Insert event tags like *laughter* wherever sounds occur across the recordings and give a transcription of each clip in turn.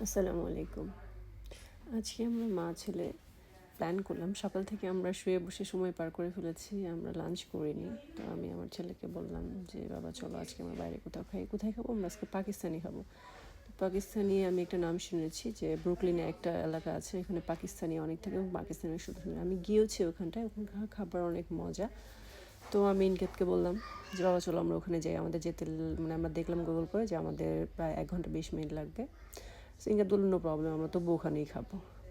আসসালামু আলাইকুম। আজকে আমরা মা ছেলে প্ল্যান করলাম। সকাল থেকে আমরা শুয়ে বসে সময় পার করে ফেলেছি, আমরা লাঞ্চ করিনি। তো আমি আমার ছেলেকে বললাম যে, বাবা, চলো আজকে আমরা বাইরে কোথাও খাই, কোথায় খাব? আমরা আজকে পাকিস্তানি খাব। তো পাকিস্তানি আমি একটা নাম শুনেছি যে ব্রুকলিনে একটা এলাকা আছে, এখানে পাকিস্তানি অনেক থাকে এবং পাকিস্তানি শুধু আমি গিয়েওছি ওখানটায় ওখানকার খাবার অনেক মজা। তো আমি ইনকেতকে বললাম যে, বাবা, চলো আমরা ওখানে যাই। আমাদের যেতে মানে আমরা দেখলাম গুগল করে যে, আমাদের প্রায় এক ঘণ্টা বিশ মিনিট লাগবে। সিঙ্গার বলল নো প্রবলেম আমরা তবু ওখানেই খাব।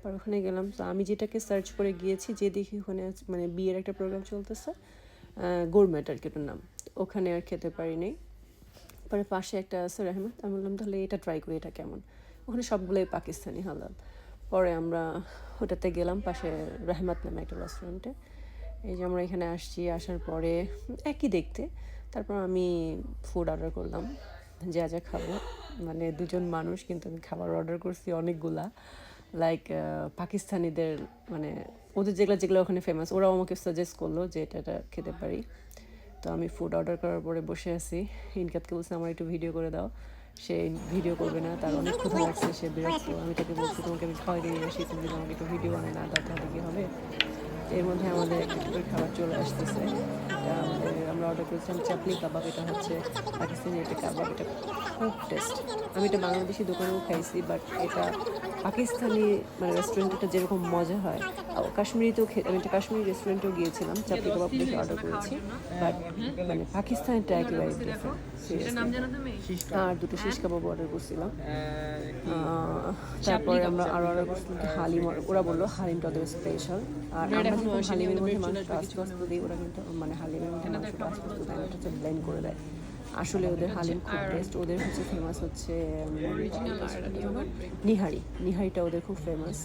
আর ওখানে গেলাম। তো আমি যেটাকে সার্চ করে গিয়েছি, যে দেখি ওখানে মানে বিয়ের একটা প্রোগ্রাম চলতেছে গোরমেট আর কি ওটার নাম। ওখানে আর খেতে পারি পারিনি পরে পাশে একটা আছে রেহমাত, আমি বললাম, তাহলে এটা ট্রাই করি, এটা কেমন? ওখানে সবগুলোই পাকিস্তানি হালাল। পরে আমরা ওটাতে গেলাম, পাশে রেহমাত নামে একটা রেস্টুরেন্টে এই যে আমরা এখানে আসছি, আসার পরে একই দেখতে। তারপর আমি ফুড অর্ডার করলাম। যা যা খাব। মানে দুজন মানুষ, কিন্তু আমি খাবার অর্ডার করছি অনেকগুলা। লাইক পাকিস্তানিদের মানে ওদের যেগুলো যেগুলো ওখানে ফেমাস ওরাও আমাকে সাজেস্ট করল যে এটা এটা খেতে পারি। তো আমি ফুড অর্ডার করার পরে বসে আছি। ইনকাতকে বলছে, আমার একটু ভিডিও করে দাও। সে ভিডিও করবে না, তার অনেক ক্ষুধা লাগছে, সে বিরক্ত। আমি তাকে বলছি, তোমাকে আমি খাওয়াই দিয়ে আসি, তুমি আমাকে একটু ভিডিও বানায় না দাও, তাহলে কি হবে? এর মধ্যে আমাদের একটা করে খাবার চলে আসতেছে। এটা আমাদের আমরা অর্ডার করেছিলাম চাপনি কাবাব এটা হচ্ছে পাকিস্তানি একটা কাবাব এটা খুব টেস্ট আমি এটা বাংলাদেশি দোকানেও খাইছি বাট এটা পাকিস্তানি মানে রেস্টুরেন্টটা যেরকম মজা হয় আর কাশ্মীরিতেও আমি একটা কাশ্মীরি রেস্টুরেন্টেও গিয়েছিলাম চাপনি কাবাব দেখে অর্ডার করেছি। বাট মানে পাকিস্তানিটা একেবারে আর দুটো শিশ কাবাব অর্ডার করছিলাম। তারপরে আমরা আরও অর্ডার করছিলাম হালিম ওরা বলল হালিমটা ওদের স্পেশাল আর আমরা যখন হালিমের মধ্যে মাংস আস্তে আস্তে দিই ওরা কিন্তু মানে হালিমের মধ্যে মাংস আস্তে আস্তে দেয় ওটা হচ্ছে ব্লেন্ড করে দেয়। আসলে ওদের হালিম খুব বেস্ট ওদের হচ্ছে ফেমাস হচ্ছে নিহারি নিহারিটা ওদের? খুব ফেমাস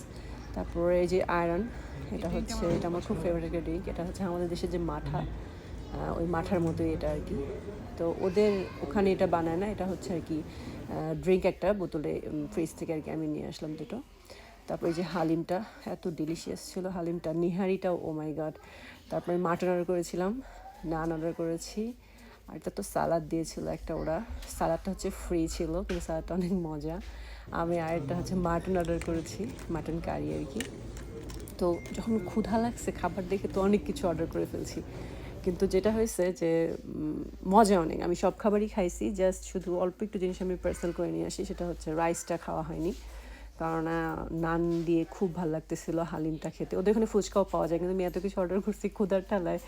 তারপরে এই যে আয়রন এটা হচ্ছে এটা আমার খুব ফেভারিট একটা ড্রিঙ্ক এটা হচ্ছে আমাদের দেশের যে মাঠা ওই মাঠার মতোই এটা আর কি। তো ওদের ওখানে এটা বানায় না এটা হচ্ছে আর কি ড্রিঙ্ক একটা বোতলে ফ্রিজ থেকে আর কি আমি নিয়ে আসলাম দুটো। তারপরে যে হালিমটা, এত ডিলিশিয়াস ছিল হালিমটা, নিহারিটাও ও মাই গড তারপরে মাটন অর্ডার করেছিলাম নান অর্ডার করেছি, আর এটা তো সালাদ দিয়েছিল একটা ওরা। সালাদটা হচ্ছে ফ্রি ছিল, কিন্তু সালাদটা অনেক মজা। আমি আরেকটা হচ্ছে মাটন অর্ডার করেছি মাটন কারি আর কি। তো যখন ক্ষুধা লাগছে খাবার দেখে তো অনেক কিছু অর্ডার করে ফেলছি। কিন্তু যেটা হয়েছে যে মজা অনেক। আমি সব খাবারই খাইছি জাস্ট শুধু অল্প একটু জিনিস আমি পার্সেল করে নিয়ে আসি, সেটা হচ্ছে রাইসটা খাওয়া হয়নি। কারণ নান দিয়ে খুব ভালো লাগতেছিল হালিমটা খেতে। ওদের ওখানে ফুচকাও পাওয়া যায়, কিন্তু আমি এত কিছু অর্ডার করছি ক্ষুধার ঠালায়।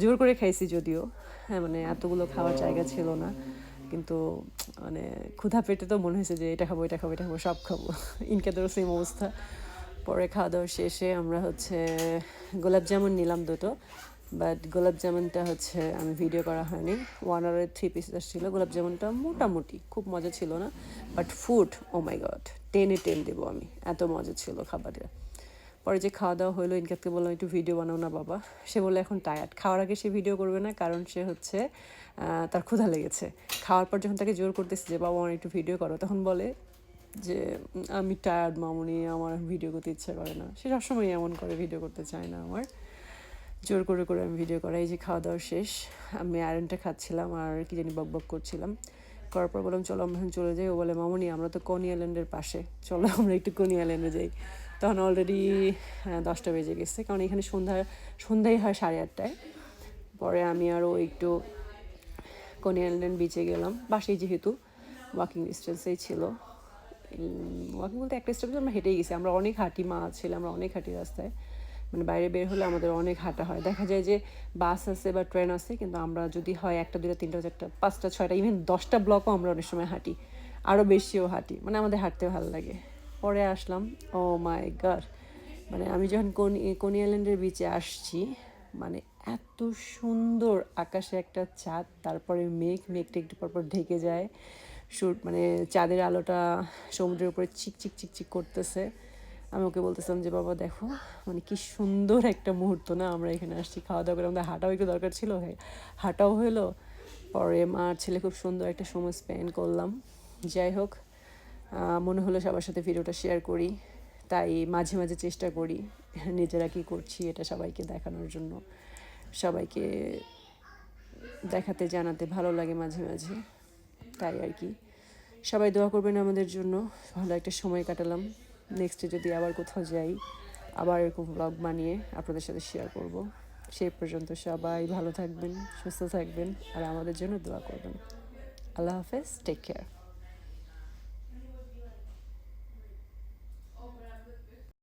জোর করে খাইছি যদিও। হ্যাঁ মানে এতগুলো খাওয়ার জায়গা ছিল না। কিন্তু মানে ক্ষুধা পেটে তো মনে হয়েছে যে এটা খাব এটা খাব এটা খাব, সব খাব। *laughs* ইনকাদেরও সেম অবস্থা। পরে খাওয়া দাওয়া শেষে আমরা হচ্ছে গোলাপ জামুন নিলাম দুটো। বাট গোলাপ জামুনটা হচ্ছে আমি ভিডিও করা হয়নি। ওয়ান আওয়ারের থ্রি পিসেস ছিল। গোলাপ জামুনটা মোটামুটি, খুব মজা ছিল না। But food oh my god টেনে টেন দেবো আমি। এত মজা ছিল খাবারটা। পরে যে খাওয়া দাওয়া হলো ইনকাতকে বললাম, একটু ভিডিও বানাও না বাবা। সে বলে এখন টায়ার্ড খাওয়ার আগে সে ভিডিও করবে না, কারণ সে হচ্ছে তার ক্ষুধা লেগেছে। খাওয়ার পর যখন তাকে জোর করতেছে যে, বাবা, আমার একটু ভিডিও করো, তখন বলে যে, আমি টায়ার্ড মামুনি, আমার ভিডিও করতে ইচ্ছা করে না। সে সবসময় এমন করে ভিডিও করতে চায় না আমার। জোর করে করে আমি ভিডিও করা এই যে খাওয়া দাওয়া শেষ, আমি আয়রনটা খাচ্ছিলাম আর কি জানি বক বক করছিলাম। করার পর বললাম, চলো আমরা চলে যাই। ও বলে, মামনি, আমরা তো কনি আইল্যান্ডের পাশে। চলো, আমরা একটু কনি আইল্যান্ডে যাই। তখন অলরেডি দশটা বেজে গেছে। কারণ এখানে সন্ধ্যা, সন্ধ্যায় হয় সাড়ে আটটায়। পরে আমি আরও একটু কনি আইল্যান্ড বিচে গেলাম। বাসেই যেহেতু ওয়াকিং ডিস্টেন্সেই ছিল। ওয়াকিং বলতে একটা স্টেপ আমরা হেঁটেই গেছি। আমরা অনেক হাঁটি মা ছিল, আমরা অনেক হাঁটি রাস্তায়। মানে বাইরে বের হলে আমাদের অনেক হাঁটা হয়। দেখা যায় যে বাস আছে বা ট্রেন আছে, কিন্তু আমরা যদি হয় একটা দুটা তিনটা, চারটা, পাঁচটা, ছয়টা ইভেন দশটা ব্লকও আমরা অনেক সময় হাঁটি। আরও বেশিও হাঁটি। মানে আমাদের হাঁটতে ভালো লাগে। পরে আসলাম ও মাই গড মানে আমি যখন কোনি কোনি আইল্যান্ডের বিচে আসছি মানে এত সুন্দর আকাশে একটা চাঁদ, তারপরে মেঘ, মেঘটা একটু পরপর ঢেকে যায়। সুর মানে চাঁদের আলোটা সমুদ্রের উপরে চিক চিক চিক চিক করতেছে। আমি ওকে বলতেছিলাম যে, বাবা, দেখো মানে কি সুন্দর একটা মুহূর্ত না, আমরা এখানে আসছি খাওয়া দাওয়া করে আমাদের হাঁটাও একটু দরকার ছিল হ্যাঁ হাঁটাও হলো পরে মার ছেলে খুব সুন্দর একটা সময় স্পেন্ড করলাম। যাই হোক মনে হলো সবার সাথে ভিডিওটা শেয়ার করি, তাই মাঝে মাঝে চেষ্টা করি, নিজেরা কী করছি এটা সবাইকে দেখানোর জন্য। সবাইকে দেখাতে, জানাতে ভালো লাগে মাঝে মাঝে, তাই আর কি। সবাই দোয়া করবেন আমাদের জন্য, ভালো একটা সময় কাটালাম। নেক্সটে যদি আবার কোথাও যাই, আবার এরকম ব্লগ বানিয়ে আপনাদের সাথে শেয়ার করব। সেই পর্যন্ত সবাই ভালো থাকবেন, সুস্থ থাকবেন, আর আমাদের জন্য দোয়া করবেন। আল্লাহ হাফেজ টেক কেয়ার